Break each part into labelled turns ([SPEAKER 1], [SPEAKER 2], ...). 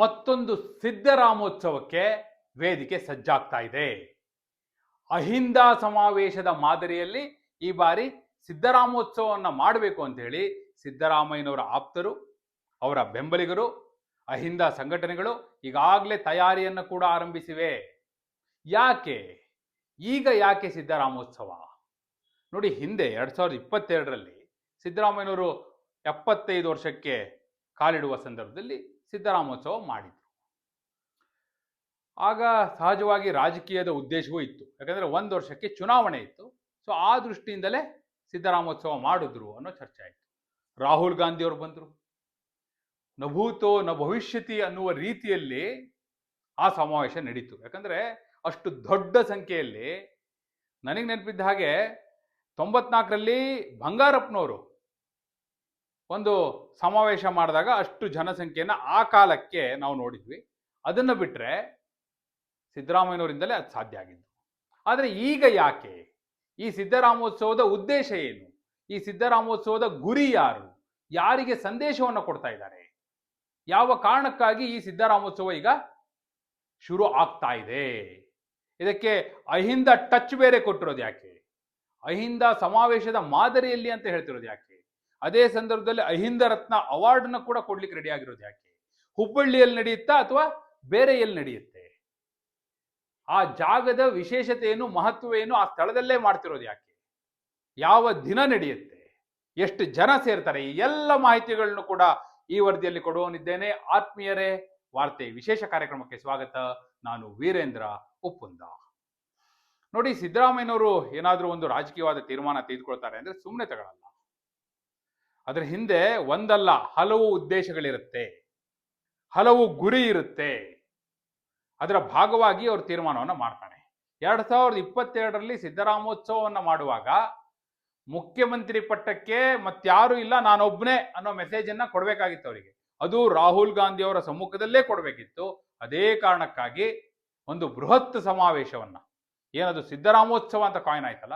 [SPEAKER 1] ಮತ್ತೊಂದು ಸಿದ್ದರಾಮೋತ್ಸವಕ್ಕೆ ವೇದಿಕೆ ಸಜ್ಜಾಗ್ತಾ ಇದೆ. ಅಹಿಂದ ಸಮಾವೇಶದ ಮಾದರಿಯಲ್ಲಿ ಈ ಬಾರಿ ಸಿದ್ದರಾಮೋತ್ಸವವನ್ನು ಮಾಡಬೇಕು ಅಂತ ಹೇಳಿ ಸಿದ್ದರಾಮಯ್ಯನವರ ಆಪ್ತರು, ಅವರ ಬೆಂಬಲಿಗರು, ಅಹಿಂದ ಸಂಘಟನೆಗಳು ಈಗಾಗಲೇ ತಯಾರಿಯನ್ನು ಕೂಡ ಆರಂಭಿಸಿವೆ. ಯಾಕೆ? ಈಗ ಯಾಕೆ ಸಿದ್ದರಾಮೋತ್ಸವ ನೋಡಿ, ಹಿಂದೆ ಎರಡು ಸಾವಿರದ ಇಪ್ಪತ್ತೆರಡರಲ್ಲಿ ಸಿದ್ದರಾಮಯ್ಯನವರು ಎಪ್ಪತ್ತೈದು ವರ್ಷಕ್ಕೆ ಕಾಲಿಡುವ ಸಂದರ್ಭದಲ್ಲಿ ಸಿದ್ದರಾಮೋತ್ಸವ ಮಾಡಿದ್ರು. ಆಗ ಸಹಜವಾಗಿ ರಾಜಕೀಯದ ಉದ್ದೇಶವೂ ಇತ್ತು. ಯಾಕಂದ್ರೆ ಒಂದು ವರ್ಷಕ್ಕೆ ಚುನಾವಣೆ ಇತ್ತು. ಸೊ ಆ ದೃಷ್ಟಿಯಿಂದಲೇ ಸಿದ್ದರಾಮೋತ್ಸವ ಮಾಡಿದ್ರು ಅನ್ನೋ ಚರ್ಚೆ ಆಯಿತು. ರಾಹುಲ್ ಗಾಂಧಿ ಅವರು ಬಂದರು ನಭೂತೋ ನ ಭವಿಷ್ಯತಿ ಅನ್ನುವ ರೀತಿಯಲ್ಲಿ ಆ ಸಮಾವೇಶ ನಡೀತು. ಯಾಕಂದ್ರೆ ಅಷ್ಟು ದೊಡ್ಡ ಸಂಖ್ಯೆಯಲ್ಲಿ ನನಗೆ ನೆನಪಿದ್ದ ಹಾಗೆ ತೊಂಬತ್ನಾಲ್ಕರಲ್ಲಿ ಬಂಗಾರಪ್ಪನವರು ಒಂದು ಸಮಾವೇಶ ಮಾಡಿದಾಗ ಅಷ್ಟು ಜನಸಂಖ್ಯೆಯನ್ನು ಆ ಕಾಲಕ್ಕೆ ನಾವು ನೋಡಿದ್ವಿ. ಅದನ್ನು ಬಿಟ್ಟರೆ ಸಿದ್ದರಾಮಯ್ಯನವರಿಂದಲೇ ಅದು ಸಾಧ್ಯ ಆಗಿದ್ದು. ಆದರೆ ಈಗ ಯಾಕೆ? ಈ ಸಿದ್ದರಾಮೋತ್ಸವದ ಉದ್ದೇಶ ಏನು? ಈ ಸಿದ್ದರಾಮೋತ್ಸವದ ಗುರಿ ಯಾರು? ಯಾರಿಗೆ ಸಂದೇಶವನ್ನು ಕೊಡ್ತಾ ಇದ್ದಾರೆ? ಯಾವ ಕಾರಣಕ್ಕಾಗಿ ಈ ಸಿದ್ದರಾಮೋತ್ಸವ ಈಗ ಶುರು ಆಗ್ತಾ ಇದೆ? ಇದಕ್ಕೆ ಅಹಿಂದ ಟಚ್ ಬೇರೆ ಕೊಟ್ಟಿರೋದು ಯಾಕೆ? ಅಹಿಂದ ಸಮಾವೇಶದ ಮಾದರಿಯಲ್ಲಿ ಅಂತ ಹೇಳ್ತಿರೋದು ಯಾಕೆ? ಅದೇ ಸಂದರ್ಭದಲ್ಲಿ ಅಹಿಂದ ರತ್ನ ಅವಾರ್ಡ್ನ ಕೂಡ ಕೊಡ್ಲಿಕ್ಕೆ ರೆಡಿ ಆಗಿರೋದು ಯಾಕೆ? ಹುಬ್ಬಳ್ಳಿಯಲ್ಲಿ ನಡೆಯುತ್ತಾ ಅಥವಾ ಬೇರೆ ಎಲ್ಲಿ ನಡೆಯುತ್ತೆ? ಆ ಜಾಗದ ವಿಶೇಷತೆಯನ್ನು ಏನು ಮಹತ್ವ ಏನು ಆ ಸ್ಥಳದಲ್ಲೇ ಮಾಡ್ತಿರೋದು ಯಾಕೆ? ಯಾವ ದಿನ ನಡೆಯುತ್ತೆ? ಎಷ್ಟು ಜನ ಸೇರ್ತಾರೆ? ಈ ಎಲ್ಲ ಮಾಹಿತಿಗಳನ್ನು ಕೂಡ ಈ ವರದಿಯಲ್ಲಿ ಕೊಡುವನಿದ್ದೇನೆ ಆತ್ಮೀಯರೇ, ವಾರ್ತೆ ವಿಶೇಷ ಕಾರ್ಯಕ್ರಮಕ್ಕೆ ಸ್ವಾಗತ. ನಾನು ವೀರೇಂದ್ರ ಉಪ್ಪುಂದ. ನೋಡಿ, ಸಿದ್ದರಾಮಯ್ಯನವರು ಏನಾದರೂ ಒಂದು ರಾಜಕೀಯವಾದ ತೀರ್ಮಾನ ತೆಗೆದುಕೊಳ್ತಾರೆ ಅಂದ್ರೆ ಸುಮ್ಮನೆ ತಗೊಳ್ಳಲ್ಲ ಅದರ ಹಿಂದೆ ಒಂದಲ್ಲ, ಹಲವು ಉದ್ದೇಶಗಳಿರುತ್ತೆ. ಹಲವು ಗುರಿ ಇರುತ್ತೆ. ಅದರ ಭಾಗವಾಗಿ ಅವರು ತೀರ್ಮಾನವನ್ನು ಮಾಡ್ತಾನೆ. ಎರಡ್ ಸಾವಿರದ ಇಪ್ಪತ್ತೆರಡರಲ್ಲಿ ಸಿದ್ದರಾಮೋತ್ಸವವನ್ನು ಮಾಡುವಾಗ ಮುಖ್ಯಮಂತ್ರಿ ಪಟ್ಟಕ್ಕೆ ಮತ್ತಾರು ಇಲ್ಲ ನಾನೊಬ್ಬನೇ ಅನ್ನೋ ಮೆಸೇಜ್ ಅನ್ನ ಕೊಡಬೇಕಾಗಿತ್ತು ಅವರಿಗೆ. ಅದು ರಾಹುಲ್ ಗಾಂಧಿ ಅವರ ಸಮ್ಮುಖದಲ್ಲೇ ಕೊಡಬೇಕಿತ್ತು. ಅದೇ ಕಾರಣಕ್ಕಾಗಿ ಒಂದು ಬೃಹತ್ ಸಮಾವೇಶವನ್ನ. ಏನದು ಸಿದ್ದರಾಮೋತ್ಸವ ಅಂತ ಕಾಯಿನ್ ಆಯ್ತಲ್ಲ?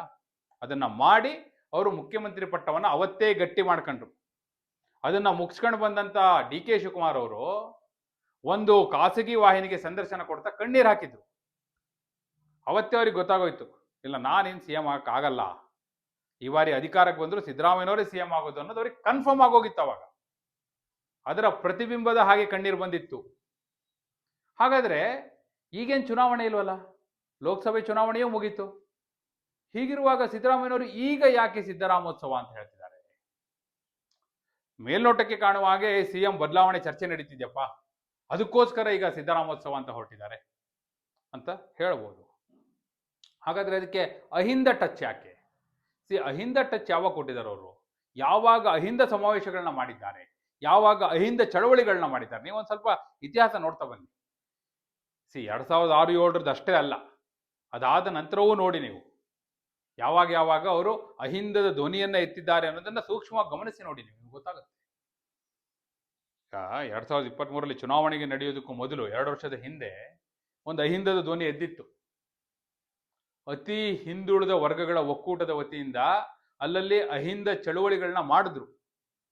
[SPEAKER 1] ಅದನ್ನ ಮಾಡಿ ಅವರು ಮುಖ್ಯಮಂತ್ರಿ ಪಟ್ಟವನ್ನು ಅವತ್ತೇ ಗಟ್ಟಿ ಮಾಡ್ಕೊಂಡ್ರು. ಅದನ್ನ ಮುಗಿಸ್ಕೊಂಡು ಬಂದಂಥ ಡಿ ಕೆ ಶಿವಕುಮಾರ್ ಅವರು ಒಂದು ಖಾಸಗಿ ವಾಹಿನಿಗೆ ಸಂದರ್ಶನ ಕೊಡ್ತಾ ಕಣ್ಣೀರು ಹಾಕಿದ್ರು. ಅವತ್ತೇ ಅವ್ರಿಗೆ ಗೊತ್ತಾಗೋಯ್ತು, ಇಲ್ಲ ನಾನೇನು ಸಿ ಎಂ ಆಗಲ್ಲ ಈ ಬಾರಿ ಅಧಿಕಾರಕ್ಕೆ ಬಂದರೂ ಸಿದ್ದರಾಮಯ್ಯನವರೇ ಸಿ ಎಂ ಆಗೋದು ಅನ್ನೋದು ಅವ್ರಿಗೆ ಕನ್ಫರ್ಮ್ ಆಗೋಗಿತ್ತು ಅವಾಗ. ಅದರ ಪ್ರತಿಬಿಂಬದ ಹಾಗೆ ಕಣ್ಣೀರು ಬಂದಿತ್ತು. ಹಾಗಾದ್ರೆ ಈಗೇನು ಚುನಾವಣೆ ಇಲ್ವಲ್ಲ? ಲೋಕಸಭೆ ಚುನಾವಣೆಯೂ ಮುಗೀತು. ಹೀಗಿರುವಾಗ ಸಿದ್ದರಾಮಯ್ಯನವರು ಈಗ ಯಾಕೆ ಸಿದ್ದರಾಮೋತ್ಸವ ಅಂತ ಹೇಳ್ತಿದ್ದಾರೆ? ಮೇಲ್ನೋಟಕ್ಕೆ ಕಾಣುವ ಹಾಗೆ ಸಿಎಂ ಬದಲಾವಣೆ ಚರ್ಚೆ ನಡೀತಿದ್ಯಪ್ಪ. ಅದಕ್ಕೋಸ್ಕರ ಈಗ ಸಿದ್ದರಾಮೋತ್ಸವ ಅಂತ ಹೊರಟಿದ್ದಾರೆ ಅಂತ ಹೇಳ್ಬೋದು. ಹಾಗಾದ್ರೆ ಅದಕ್ಕೆ ಅಹಿಂದ ಟಚ್ ಯಾಕೆ? ಸಿ, ಅಹಿಂದ ಟಚ್ ಯಾವಾಗ ಕೊಟ್ಟಿದ್ದಾರೆ ಅವರು? ಯಾವಾಗ ಅಹಿಂದ ಸಮಾವೇಶಗಳನ್ನ ಮಾಡಿದ್ದಾರೆ? ಯಾವಾಗ ಅಹಿಂದ ಚಳವಳಿಗಳನ್ನ ಮಾಡಿದ್ದಾರೆ? ನೀವು ಒಂದು ಸ್ವಲ್ಪ ಇತಿಹಾಸ ನೋಡ್ತಾ ಬನ್ನಿ. ಸಿ, ಎರಡ್ ಸಾವಿರದ ಆರು ಏಳರದ್ದು ಅಷ್ಟೇ ಅಲ್ಲ. ಅದಾದ ನಂತರವೂ ನೋಡಿ ನೀವು. ಯಾವಾಗ ಯಾವಾಗ ಅವರು ಅಹಿಂದದ ಧ್ವನಿಯನ್ನ ಎತ್ತಿದ್ದಾರೆ ಅನ್ನೋದನ್ನ ಸೂಕ್ಷ್ಮವಾಗಿ ಗಮನಿಸಿ ನೋಡಿ ನಿಮ್ಗೆ ಗೊತ್ತಾಗುತ್ತೆ. ಈಗ ಎರಡ್ ಸಾವಿರದ ಇಪ್ಪತ್ತ್ ಮೂರಲ್ಲಿ ಚುನಾವಣೆಗೆ ನಡೆಯೋದಕ್ಕೂ ಮೊದಲು ಎರಡು ವರ್ಷದ ಹಿಂದೆ ಒಂದು ಅಹಿಂದದ ಧ್ವನಿ ಎದ್ದಿತ್ತು. ಅತಿ ಹಿಂದುಳಿದ ವರ್ಗಗಳ ಒಕ್ಕೂಟದ ವತಿಯಿಂದ ಅಲ್ಲಲ್ಲಿ ಅಹಿಂದ ಚಳುವಳಿಗಳನ್ನ ಮಾಡಿದ್ರು,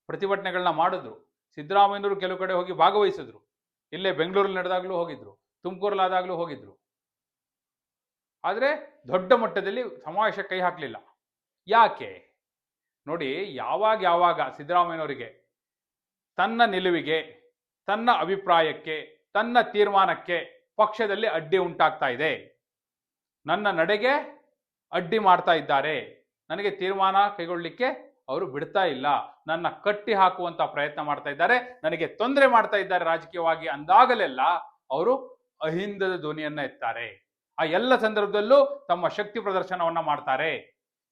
[SPEAKER 1] ಪ್ರತಿಭಟನೆಗಳನ್ನ ಮಾಡಿದ್ರು, ಸಿದ್ದರಾಮಯ್ಯನವರು ಕೆಲವು ಕಡೆ ಹೋಗಿ ಭಾಗವಹಿಸಿದ್ರು. ಇಲ್ಲೇ ಬೆಂಗಳೂರಲ್ಲಿ ನಡೆದಾಗ್ಲೂ ಹೋಗಿದ್ರು, ತುಮಕೂರಲ್ಲಾದಾಗ್ಲೂ ಹೋಗಿದ್ರು. ಆದರೆ ದೊಡ್ಡ ಮಟ್ಟದಲ್ಲಿ ಸಮಾವೇಶ ಕೈ ಹಾಕಲಿಲ್ಲ. ಯಾಕೆ? ನೋಡಿ, ಯಾವಾಗ ಯಾವಾಗ ಸಿದ್ದರಾಮಯ್ಯನವರಿಗೆ ತನ್ನ ನಿಲುವಿಗೆ, ತನ್ನ ಅಭಿಪ್ರಾಯಕ್ಕೆ, ತನ್ನ ತೀರ್ಮಾನಕ್ಕೆ ಪಕ್ಷದಲ್ಲಿ ಅಡ್ಡಿ ಉಂಟಾಗ್ತಾ ಇದೆ. ನನ್ನ ನಡೆಗೆ ಅಡ್ಡಿ ಮಾಡ್ತಾ ಇದ್ದಾರೆ. ನನಗೆ ತೀರ್ಮಾನ ಕೈಗೊಳ್ಳಲಿಕ್ಕೆ ಅವರು ಬಿಡ್ತಾ ಇಲ್ಲ. ನನ್ನ ಕಟ್ಟಿ ಹಾಕುವಂತ ಪ್ರಯತ್ನ ಮಾಡ್ತಾ ಇದ್ದಾರೆ. ನನಗೆ ತೊಂದರೆ ಮಾಡ್ತಾ ಇದ್ದಾರೆ ರಾಜಕೀಯವಾಗಿ ಅಂದಾಗಲೆಲ್ಲ ಅವರು ಅಹಿಂದದ ಧ್ವನಿಯನ್ನ ಎತ್ತಾರೆ. ಆ ಎಲ್ಲ ಸಂದರ್ಭದಲ್ಲೂ ತಮ್ಮ ಶಕ್ತಿ ಪ್ರದರ್ಶನವನ್ನ ಮಾಡ್ತಾರೆ.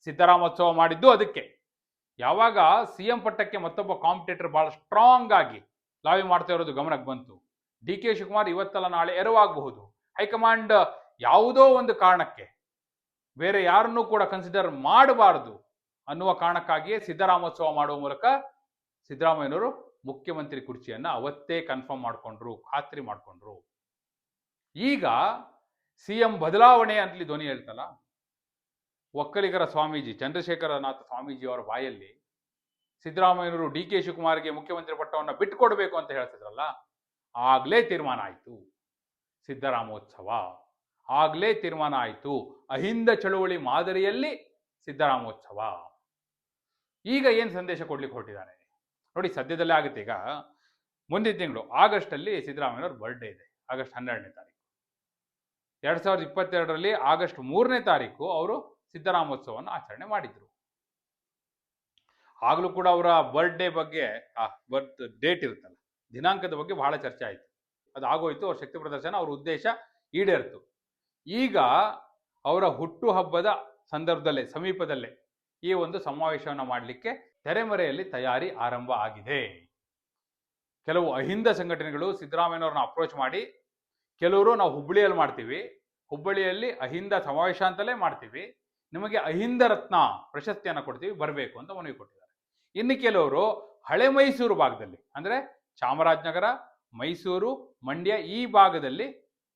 [SPEAKER 1] ಸಿದ್ದರಾಮೋತ್ಸವ ಮಾಡಿದ್ದು ಅದಕ್ಕೆ. ಯಾವಾಗ ಸಿ ಎಂ ಪಟ್ಟಕ್ಕೆ ಮತ್ತೊಬ್ಬ ಕಾಂಪಿಟೇಟರ್ ಬಹಳ ಸ್ಟ್ರಾಂಗ್ ಆಗಿ ಲಾಬಿ ಮಾಡ್ತಾ ಇರೋದು ಗಮನಕ್ಕೆ ಬಂತು. ಡಿ ಕೆ ಶಿವಕುಮಾರ್ ಇವತ್ತಲ್ಲ ನಾಳೆ ಎರವಾಗಬಹುದು. ಹೈಕಮಾಂಡ್ ಯಾವುದೋ ಒಂದು ಕಾರಣಕ್ಕೆ ಬೇರೆ ಯಾರನ್ನೂ ಕೂಡ ಕನ್ಸಿಡರ್ ಮಾಡಬಾರದು ಅನ್ನುವ ಕಾರಣಕ್ಕಾಗಿಯೇ ಸಿದ್ದರಾಮೋತ್ಸವ ಮಾಡುವ ಮೂಲಕ ಸಿದ್ದರಾಮಯ್ಯನವರು ಮುಖ್ಯಮಂತ್ರಿ ಕುರ್ಚಿಯನ್ನ ಅವತ್ತೇ ಕನ್ಫರ್ಮ್ ಮಾಡಿಕೊಂಡ್ರು, ಖಾತ್ರಿ ಮಾಡಿಕೊಂಡ್ರು. ಈಗ ಸಿ ಎಂ ಬದಲಾವಣೆ ಅಂತಲಿ ಧ್ವನಿ ಹೇಳ್ತಲ್ಲ, ಒಕ್ಕಲಿಗರ ಸ್ವಾಮೀಜಿ, ಚಂದ್ರಶೇಖರನಾಥ ಸ್ವಾಮೀಜಿ ಅವರ ಬಾಯಲ್ಲಿ ಸಿದ್ದರಾಮಯ್ಯನವರು ಡಿ ಕೆ ಶಿವಕುಮಾರ್ಗೆ ಮುಖ್ಯಮಂತ್ರಿ ಪಟ್ಟವನ್ನು ಬಿಟ್ಟುಕೊಡ್ಬೇಕು ಅಂತ ಹೇಳ್ತಿದ್ರಲ್ಲ, ಆಗ್ಲೇ ತೀರ್ಮಾನ ಆಯಿತು. ಸಿದ್ದರಾಮೋತ್ಸವ ಆಗ್ಲೇ ತೀರ್ಮಾನ ಆಯಿತು. ಅಹಿಂದ ಚಳುವಳಿ ಮಾದರಿಯಲ್ಲಿ ಸಿದ್ದರಾಮೋತ್ಸವ. ಈಗ ಏನು ಸಂದೇಶ ಕೊಡ್ಲಿಕ್ಕೆ ಹೊರಟಿದ್ದಾರೆ ನೋಡಿ, ಸದ್ಯದಲ್ಲೇ ಆಗುತ್ತೆ. ಈಗ ಮುಂದಿನ ತಿಂಗಳು ಆಗಸ್ಟಲ್ಲಿ ಸಿದ್ದರಾಮಯ್ಯವ್ರ ಬರ್ಡೇ ಇದೆ. ಆಗಸ್ಟ್ ಹನ್ನೆರಡನೇ ತಾರೀಕು. ಎರಡ್ ಸಾವಿರದ ಇಪ್ಪತ್ತೆರಡರಲ್ಲಿ ಆಗಸ್ಟ್ ಮೂರನೇ ತಾರೀಕು ಅವರು ಸಿದ್ದರಾಮೋತ್ಸವವನ್ನು ಆಚರಣೆ ಮಾಡಿದ್ರು. ಆಗಲೂ ಕೂಡ ಅವರ ಬರ್ಡೇ ಬಗ್ಗೆ, ಆ ಬರ್ತ್ ಡೇಟ್ ಇರುತ್ತಲ್ಲ, ದಿನಾಂಕದ ಬಗ್ಗೆ ಬಹಳ ಚರ್ಚೆ ಆಯಿತು. ಅದು ಆಗೋಯ್ತು, ಅವ್ರ ಶಕ್ತಿ ಪ್ರದರ್ಶನ, ಅವ್ರ ಉದ್ದೇಶ ಈಡೇರಿತು. ಈಗ ಅವರ ಹುಟ್ಟು ಹಬ್ಬದ ಸಂದರ್ಭದಲ್ಲೇ, ಸಮೀಪದಲ್ಲೇ ಈ ಒಂದು ಸಮಾವೇಶವನ್ನು ಮಾಡಲಿಕ್ಕೆ ತೆರೆಮರೆಯಲ್ಲಿ ತಯಾರಿ ಆರಂಭ ಆಗಿದೆ. ಕೆಲವು ಅಹಿಂದ ಸಂಘಟನೆಗಳು ಸಿದ್ದರಾಮಯ್ಯನವ್ರನ್ನ ಅಪ್ರೋಚ್ ಮಾಡಿ ಕೆಲವರು ನಾವು ಹುಬ್ಬಳ್ಳಿಯಲ್ಲಿ ಮಾಡ್ತೀವಿ. ಹುಬ್ಬಳ್ಳಿಯಲ್ಲಿ ಅಹಿಂದ ಸಮಾವೇಶ ಅಂತಲೇ ಮಾಡ್ತೀವಿ. ನಿಮಗೆ ಅಹಿಂದ ರತ್ನ ಪ್ರಶಸ್ತಿಯನ್ನು ಕೊಡ್ತೀವಿ, ಬರಬೇಕು ಅಂತ ಮನವಿ ಕೊಟ್ಟಿದ್ದಾರೆ. ಇನ್ನು ಕೆಲವರು ಹಳೆ ಮೈಸೂರು ಭಾಗದಲ್ಲಿ, ಅಂದರೆ ಚಾಮರಾಜನಗರ, ಮೈಸೂರು, ಮಂಡ್ಯ ಈ ಭಾಗದಲ್ಲಿ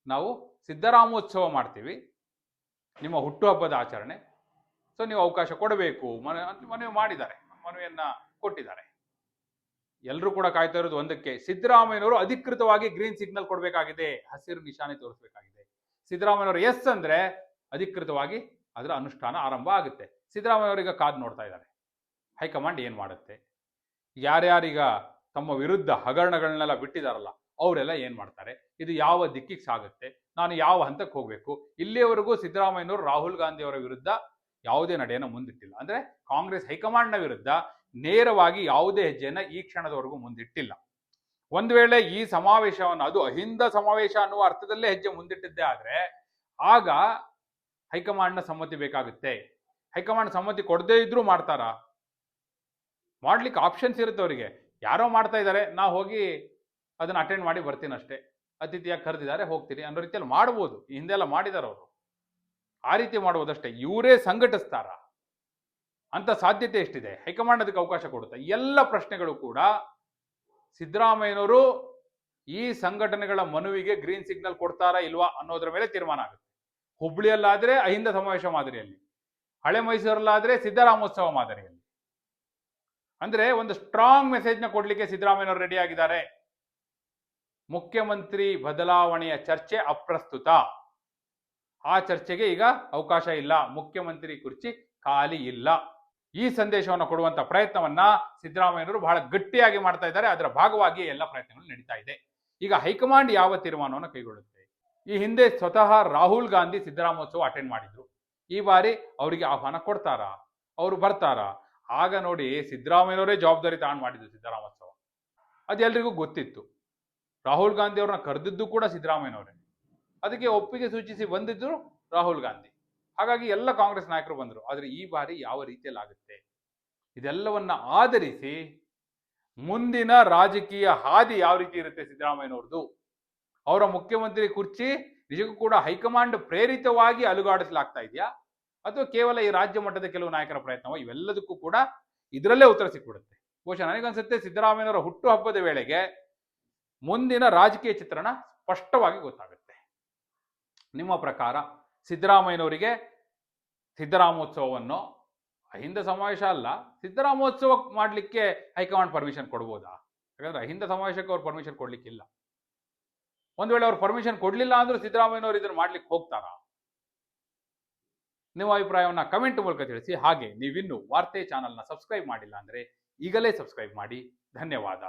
[SPEAKER 1] ನಾವು ಸಿದ್ದರಾಮೋತ್ಸವ ಮಾಡ್ತೀವಿ. ನಿಮ್ಮ ಹುಟ್ಟುಹಬ್ಬದ ಆಚರಣೆ. ಸೊ ನೀವು ಅವಕಾಶ ಕೊಡಬೇಕು. ಮನ, ಮನವಿ ಮಾಡಿದ್ದಾರೆ. ಮನವಿಯನ್ನು ಕೊಟ್ಟಿದ್ದಾರೆ. ಎಲ್ಲರೂ ಕೂಡ ಕಾಯ್ತಾ ಇರೋದು ಒಂದಕ್ಕೆ. ಸಿದ್ದರಾಮಯ್ಯನವರು ಅಧಿಕೃತವಾಗಿ ಗ್ರೀನ್ ಸಿಗ್ನಲ್ ಕೊಡಬೇಕಾಗಿದೆ. ಹಸಿರು ನಿಶಾನೆ ತೋರಿಸಬೇಕಾಗಿದೆ. ಸಿದ್ದರಾಮಯ್ಯನವರು ಎಸ್ ಅಂದ್ರೆ ಅಧಿಕೃತವಾಗಿ ಅದರ ಅನುಷ್ಠಾನ ಆರಂಭ ಆಗುತ್ತೆ. ಸಿದ್ದರಾಮಯ್ಯವರೀಗ ಕಾದು ನೋಡ್ತಾ ಇದ್ದಾರೆ. ಹೈಕಮಾಂಡ್ ಏನು ಮಾಡುತ್ತೆ? ಯಾರ್ಯಾರೀಗ ತಮ್ಮ ವಿರುದ್ಧ ಹಗರಣಗಳನ್ನೆಲ್ಲ ಬಿಟ್ಟಿದಾರಲ್ಲ, ಅವರೆಲ್ಲ ಏನು ಮಾಡ್ತಾರೆ? ಇದು ಯಾವ ದಿಕ್ಕಿಗೆ ಸಾಗುತ್ತೆ? ನಾನು ಯಾವ ಹಂತಕ್ಕೆ ಹೋಗಬೇಕು? ಇಲ್ಲಿಯವರೆಗೂ ಸಿದ್ದರಾಮಯ್ಯನವರು ರಾಹುಲ್ ಗಾಂಧಿ ಅವರ ವಿರುದ್ಧ ಯಾವುದೇ ನಡೆಯನ್ನು ಮುಂದಿಟ್ಟಿಲ್ಲ. ಅಂದ್ರೆ ಕಾಂಗ್ರೆಸ್ ಹೈಕಮಾಂಡ್ನ ವಿರುದ್ಧ ನೇರವಾಗಿ ಯಾವುದೇ ಹೆಜ್ಜೆಯನ್ನ ಈ ಕ್ಷಣದವರೆಗೂ ಮುಂದಿಟ್ಟಿಲ್ಲ. ಒಂದು ವೇಳೆ ಈ ಸಮಾವೇಶವನ್ನು, ಅದು ಅಹಿಂದ ಸಮಾವೇಶ ಅನ್ನುವ ಅರ್ಥದಲ್ಲೇ ಹೆಜ್ಜೆ ಮುಂದಿಟ್ಟಿದ್ದೇ ಆದ್ರೆ, ಆಗ ಹೈಕಮಾಂಡ್ನ ಸಮ್ಮತಿ ಬೇಕಾಗುತ್ತೆ. ಹೈಕಮಾಂಡ್ ಸಮ್ಮತಿ ಕೊಡದೇ ಇದ್ರೂ ಮಾಡ್ತಾರಾ? ಮಾಡ್ಲಿಕ್ಕೆ ಆಪ್ಷನ್ಸ್ ಇರುತ್ತೆ ಅವರಿಗೆ. ಯಾರೋ ಮಾಡ್ತಾ ಇದ್ದಾರೆ, ನಾ ಹೋಗಿ ಅದನ್ನ ಅಟೆಂಡ್ ಮಾಡಿ ಬರ್ತೀನಿ ಅಷ್ಟೇ. ಅತಿಥಿಯಾಗಿ ಕರೆದಿದ್ದಾರೆ, ಹೋಗ್ತೀನಿ ಅನ್ನೋ ರೀತಿಯಲ್ಲಿ ಮಾಡ್ಬೋದು. ಹಿಂದೆಲ್ಲ ಮಾಡಿದಾರೆ ಅವರು. ಆ ರೀತಿ ಮಾಡುವುದಷ್ಟೇ ಇವರೇ ಸಂಘಟಿಸ್ತಾರ? ಅಂತ ಸಾಧ್ಯತೆ ಎಷ್ಟಿದೆ? ಹೈಕಮಾಂಡ್ ಅದಕ್ಕೆ ಅವಕಾಶ ಕೊಡುತ್ತೆ? ಎಲ್ಲ ಪ್ರಶ್ನೆಗಳು ಕೂಡ ಸಿದ್ದರಾಮಯ್ಯನವರು ಈ ಸಂಘಟನೆಗಳ ಮನುವಿಗೆ ಗ್ರೀನ್ ಸಿಗ್ನಲ್ ಕೊಡ್ತಾರಾ ಇಲ್ವಾ ಅನ್ನೋದ್ರ ಮೇಲೆ ತೀರ್ಮಾನ ಆಗುತ್ತೆ. ಹುಬ್ಳಿಯಲ್ಲಾದ್ರೆ ಅಹಿಂದ ಸಮಾವೇಶ ಮಾದರಿಯಲ್ಲಿ, ಹಳೆ ಮೈಸೂರಲ್ಲಾದ್ರೆ ಸಿದ್ದರಾಮೋತ್ಸವ ಮಾದರಿಯಲ್ಲಿ. ಅಂದ್ರೆ ಒಂದು ಸ್ಟ್ರಾಂಗ್ ಮೆಸೇಜ್ನ ಕೊಡ್ಲಿಕ್ಕೆ ಸಿದ್ದರಾಮಯ್ಯನವರು ರೆಡಿ ಆಗಿದ್ದಾರೆ. ಮುಖ್ಯಮಂತ್ರಿ ಬದಲಾವಣೆಯ ಚರ್ಚೆ ಅಪ್ರಸ್ತುತ. ಆ ಚರ್ಚೆಗೆ ಈಗ ಅವಕಾಶ ಇಲ್ಲ. ಮುಖ್ಯಮಂತ್ರಿ ಕುರ್ಚಿ ಖಾಲಿ ಇಲ್ಲ. ಈ ಸಂದೇಶವನ್ನು ಕೊಡುವಂತ ಪ್ರಯತ್ನವನ್ನ ಸಿದ್ದರಾಮಯ್ಯನವರು ಬಹಳ ಗಟ್ಟಿಯಾಗಿ ಮಾಡ್ತಾ ಇದ್ದಾರೆ. ಅದರ ಭಾಗವಾಗಿ ಎಲ್ಲ ಪ್ರಯತ್ನಗಳು ನಡೀತಾ ಇದೆ. ಈಗ ಹೈಕಮಾಂಡ್ ಯಾವ ತೀರ್ಮಾನವನ್ನು ಕೈಗೊಳ್ಳುತ್ತೆ? ಈ ಹಿಂದೆ ಸ್ವತಃ ರಾಹುಲ್ ಗಾಂಧಿ ಸಿದ್ದರಾಮೋತ್ಸವ ಅಟೆಂಡ್ ಮಾಡಿದ್ರು. ಈ ಬಾರಿ ಅವರಿಗೆ ಆಹ್ವಾನ ಕೊಡ್ತಾರಾ? ಅವರು ಬರ್ತಾರಾ? ಆಗ ನೋಡಿ ಸಿದ್ದರಾಮಯ್ಯನವರೇ ಜವಾಬ್ದಾರಿ ತಾಣ ಮಾಡಿದ್ರು ಸಿದ್ದರಾಮೋತ್ಸವ. ಅದೆಲ್ಲರಿಗೂ ಗೊತ್ತಿತ್ತು. ರಾಹುಲ್ ಗಾಂಧಿ ಅವ್ರನ್ನ ಕರೆದಿದ್ದು ಕೂಡ ಸಿದ್ದರಾಮಯ್ಯನವರೇ. ಅದಕ್ಕೆ ಒಪ್ಪಿಗೆ ಸೂಚಿಸಿ ಬಂದಿದ್ದರು ರಾಹುಲ್ ಗಾಂಧಿ. ಹಾಗಾಗಿ ಎಲ್ಲ ಕಾಂಗ್ರೆಸ್ ನಾಯಕರು ಬಂದರು. ಆದರೆ ಈ ಬಾರಿ ಯಾವ ರೀತಿಯಲ್ಲಿ ಆಗುತ್ತೆ? ಇದೆಲ್ಲವನ್ನ ಆಧರಿಸಿ ಮುಂದಿನ ರಾಜಕೀಯ ಹಾದಿ ಯಾವ ರೀತಿ ಇರುತ್ತೆ ಸಿದ್ದರಾಮಯ್ಯನವ್ರದ್ದು? ಅವರ ಮುಖ್ಯಮಂತ್ರಿ ಕುರ್ಚಿ ನಿಜಕ್ಕೂ ಕೂಡ ಹೈಕಮಾಂಡ್ ಪ್ರೇರಿತವಾಗಿ ಅಲುಗಾಡಿಸಲಾಗ್ತಾ ಇದೆಯಾ? ಅಥವಾ ಕೇವಲ ಈ ರಾಜ್ಯ ಮಟ್ಟದ ಕೆಲವು ನಾಯಕರ ಪ್ರಯತ್ನವ? ಇವೆಲ್ಲದಕ್ಕೂ ಕೂಡ ಇದರಲ್ಲೇ ಉತ್ತರ ಸಿಕ್ಬಿಡುತ್ತೆ. ಬಹುಶಃ ನನಗನ್ಸುತ್ತೆ ಸಿದ್ದರಾಮಯ್ಯನವರ ಹುಟ್ಟುಹಬ್ಬದ ವೇಳೆಗೆ ಮುಂದಿನ ರಾಜಕೀಯ ಚಿತ್ರಣ ಸ್ಪಷ್ಟವಾಗಿ ಗೊತ್ತಾಗುತ್ತೆ. ನಿಮ್ಮ ಪ್ರಕಾರ? ಸಿದ್ದರಾಮಯ್ಯನವರಿಗೆ ಸಿದ್ದರಾಮೋತ್ಸವವನ್ನು, ಅಹಿಂದ ಸಮಾವೇಶ ಅಲ್ಲ, ಸಿದ್ದರಾಮೋತ್ಸವ ಮಾಡಲಿಕ್ಕೆ ಹೈಕಮಾಂಡ್ ಪರ್ಮಿಷನ್ ಕೊಡ್ಬೋದಾ? ಯಾಕಂದ್ರೆ ಅಹಿಂದ ಸಮಾವೇಶಕ್ಕೆ ಅವ್ರು ಪರ್ಮಿಷನ್ ಕೊಡ್ಲಿಕ್ಕಿಲ್ಲ. ಒಂದ್ ವೇಳೆ ಅವ್ರು ಪರ್ಮಿಷನ್ ಕೊಡ್ಲಿಲ್ಲ ಅಂದ್ರೆ ಸಿದ್ದರಾಮಯ್ಯನವರು ಇದನ್ನು ಮಾಡ್ಲಿಕ್ಕೆ ಹೋಗ್ತಾರಾ? ನಿಮ್ಮ ಅಭಿಪ್ರಾಯವನ್ನ ಕಮೆಂಟ್ ಮೂಲಕ ತಿಳಿಸಿ. ಹಾಗೆ ನೀವಿನ್ನು ವಾರ್ತೆ ಚಾನಲ್ನ ಸಬ್ಸ್ಕ್ರೈಬ್ ಮಾಡಿಲ್ಲ ಅಂದ್ರೆ ಈಗಲೇ ಸಬ್ಸ್ಕ್ರೈಬ್ ಮಾಡಿ. ಧನ್ಯವಾದ.